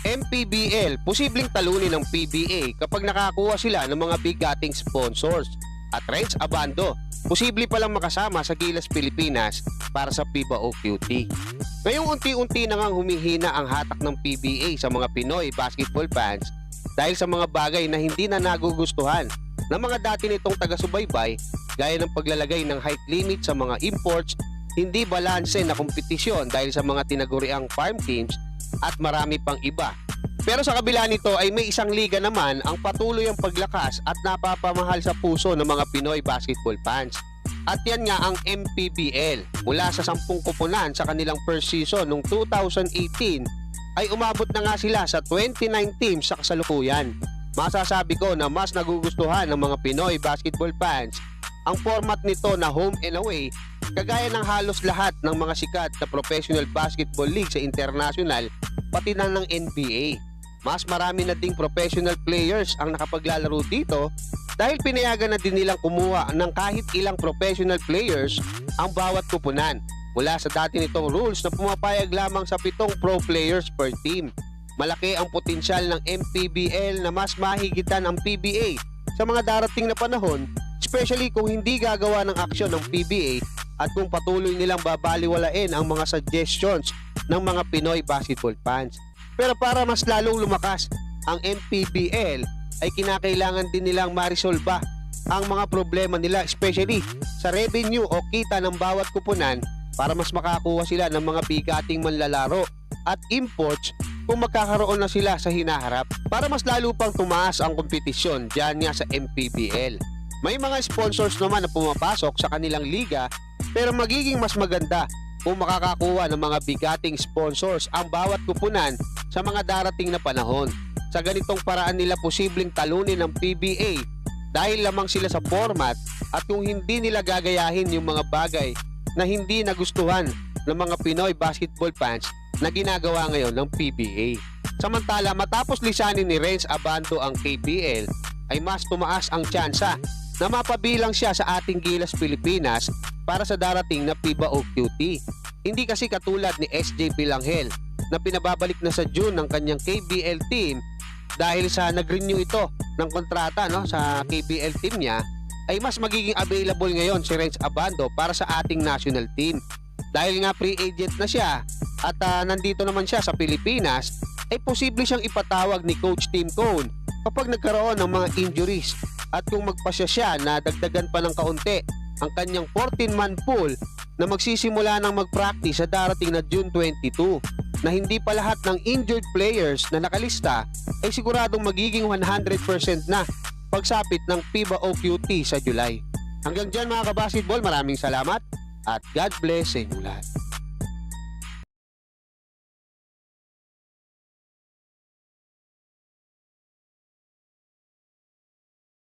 MPBL, posibleng talunin ng PBA kapag nakakuha sila ng mga bigating sponsors. At Renz Abando, posible palang makasama sa Gilas Pilipinas para sa FIBA OQT. Ngayong unti-unti na ngang humihina ang hatak ng PBA sa mga Pinoy basketball fans dahil sa mga bagay na hindi na nagugustuhan ng mga dati nitong taga-subaybay gaya ng paglalagay ng height limit sa mga imports, hindi balanse na kompetisyon dahil sa mga tinaguriang farm teams at marami pang iba. Pero sa kabila nito ay may isang liga naman ang patuloy ang paglakas at napapamahal sa puso ng mga Pinoy basketball fans. At yan nga ang MPBL. Mula sa 10 kupunan sa kanilang first season noong 2018 ay umabot na nga sila sa 29 teams sa kasalukuyan. Masasabi ko na mas nagugustuhan ng mga Pinoy basketball fans ang format nito na home and away kagaya ng halos lahat ng mga sikat na professional basketball league sa international pati na ng NBA. Mas marami na ding professional players ang nakapaglalaro dito dahil pinayagan na din nilang kumuha ng kahit ilang professional players ang bawat kupunan mula sa dati nitong rules na pumapayag lamang sa pitong pro players per team. Malaki ang potensyal ng MPBL na mas mahigitan ang PBA sa mga darating na panahon especially kung hindi gagawa ng aksyon ng PBA at kung patuloy nilang babaliwalain ang mga suggestions ng mga Pinoy basketball fans. Pero para mas lalong lumakas ang MPBL ay kinakailangan din nilang marisolba ang mga problema nila especially sa revenue o kita ng bawat kupunan para mas makakuha sila ng mga bigating manlalaro at imports kung magkakaroon na sila sa hinaharap para mas lalo pang tumaas ang kompetisyon dyan nga sa MPBL. May mga sponsors naman na pumapasok sa kanilang liga pero magiging mas maganda kung makakakuha ng mga bigating sponsors ang bawat kupunan sa mga darating na panahon. Sa ganitong paraan nila posibleng talunin ng PBA dahil lamang sila sa format at kung hindi nila gagayahin yung mga bagay na hindi nagustuhan ng mga Pinoy basketball fans na ginagawa ngayon ng PBA. Samantala matapos lisanin ni Renz Abando ang KPL ay mas tumaas ang tsansa na mapabilang siya sa ating Gilas Pilipinas para sa darating na FIBA OQT. Hindi kasi katulad ni SJ Pilanghel na pinababalik na sa June ng kanyang KBL team dahil sa nag-renew ito ng kontrata no, sa KBL team niya ay mas magiging available ngayon si Renz Abando para sa ating national team. Dahil nga free agent na siya at ah, nandito naman siya sa Pilipinas ay posible siyang ipatawag ni Coach Tim Cone kapag nagkaroon ng mga injuries at kung magpasya siya na dagdagan pa ng kaunti ang kanyang 14-man pool na magsisimula ng mag-practice sa darating na June 22 na hindi pa lahat ng injured players na nakalista ay siguradong magiging 100% na pagsapit ng FIBA OQT sa July. Hanggang dyan mga kabasketball, maraming salamat at God bless sa inyong lahat.